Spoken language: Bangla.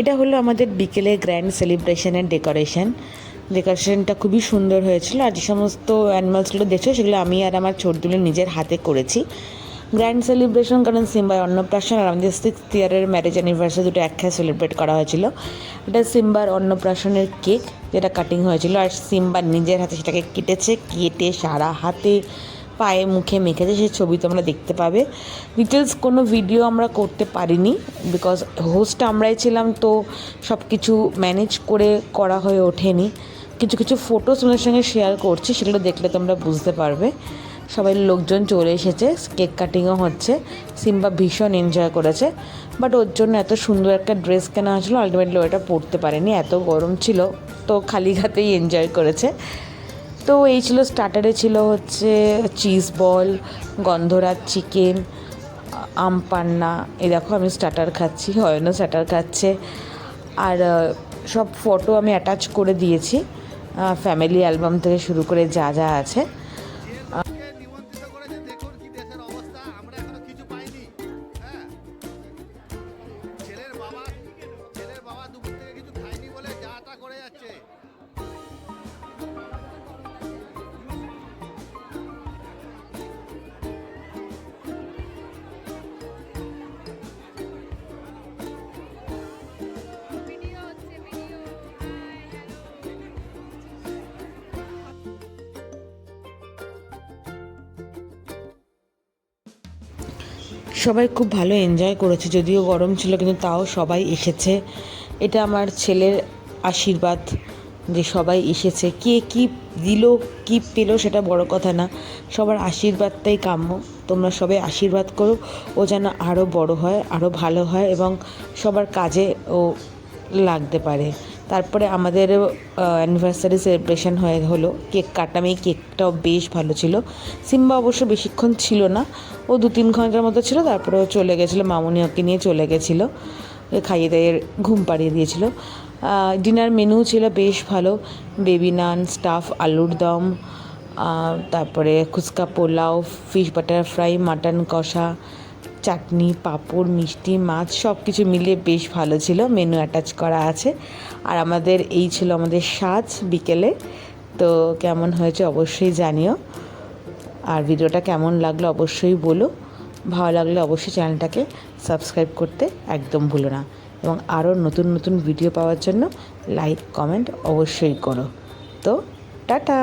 এটা হলো আমাদের বিকেলে গ্র্যান্ড সেলিব্রেশনের ডেকোরেশন ডেকোরেশনটা খুবই সুন্দর হয়েছিল আর যে সমস্ত অ্যানিমালসগুলো দেখছ সেগুলো আমি আর আমার ছোটগুলো নিজের হাতে করেছি। গ্র্যান্ড সেলিব্রেশন কারণ সিম্বার অন্নপ্রাশন আর আমাদের সিক্স ইয়ারের ম্যারেজ অ্যানিভার্সারি দুটো একসাথে সেলিব্রেট করা হয়েছিল। এটা সিম্বার অন্নপ্রাশনের কেক যেটা কাটিং হয়েছিল আর সিম্বার নিজের হাতে সেটাকে কেটেছে, কেটে সারা হাতে পায়ে মুখে মেখেছে, সেই ছবি তোমরা দেখতে পাবে। ডিটেলস কোনো ভিডিও আমরা করতে পারিনি বিকজ হোস্ট আমরাই ছিলাম, তো সব কিছু ম্যানেজ করে করা হয়ে ওঠেনি। কিছু কিছু ফটো তোমাদের সঙ্গে শেয়ার করছি, সেগুলো দেখলে তোমরা বুঝতে পারবে। সবাই লোকজন চলে এসেছে কেক কাটিংও হচ্ছে। সিম্বা ভীষণ এনজয় করেছে। বাট ওর জন্য এত সুন্দর একটা ড্রেস কেনা হয়েছিল আলটিমেটলি ওটা পরতে পারেনি, এত গরম ছিল, তো খালি হাতেই এনজয় করেছে। তো এই ছিল স্টার্টারে ছিল হচ্ছে চিজ বল গন্ধরাজ চিকেন আম পান্না। এই দেখো আমি স্টার্টার খাচ্ছি হয়নো স্টার্টার খাচ্ছে। আর সব ফটো আমি অ্যাটাচ করে দিয়েছি। ফ্যামিলি অ্যালবাম থেকে শুরু করে যা যা আছে। সবাই খুব ভালো এনজয় করেছে, যদিও গরম ছিল, কিন্তু তাও সবাই এসেছে। এটা আমার ছেলের আশীর্বাদ যে সবাই এসেছে। কে কি দিল, কি পেল সেটা বড় কথা না। সবার আশীর্বাদটাই কাম্য। তোমরা সবাই আশীর্বাদ করো, ও যেন আরও বড় হয় আরও ভালো হয় এবং সবার কাজে ও লাগতে পারে। তারপরে আমাদের অ্যানিভার্সারি সেলিব্রেশন হয়ে হলো। কেক কাটা এই কেকটাও বেশ ভালো ছিল। সিম্বা অবশ্য বেশিক্ষণ ছিল না। ও দু তিন ঘণ্টার মতো ছিল, তারপরে ও চলে গেছিল, মামুনি ওকে নিয়ে চলে গেছিল। খাইয়ে দাইয়ে ঘুম পাড়িয়ে দিয়েছিল। ডিনার মেনু ছিল বেশ ভালো। বেবি নান স্টাফ আলুর দম তারপরে খুচকা pulao fish butter fry mutton কষা চাটনি, পাঁপড়, মিষ্টি, মাছ সব কিছু মিলিয়ে বেশ ভালো ছিল। মেনু অ্যাটাচ করা আছে। আর আমাদের এই ছিল আমাদের সাজ বিকেলে। তো কেমন হয়েছে অবশ্যই জানিও। আর ভিডিওটা কেমন লাগল অবশ্যই বলো। ভালো লাগলে অবশ্যই চ্যানেলটাকে সাবস্ক্রাইব করতে একদম ভুলো না। এবং আরও নতুন নতুন ভিডিও পাওয়ার জন্য লাইক কমেন্ট অবশ্যই করো। তো টাটা!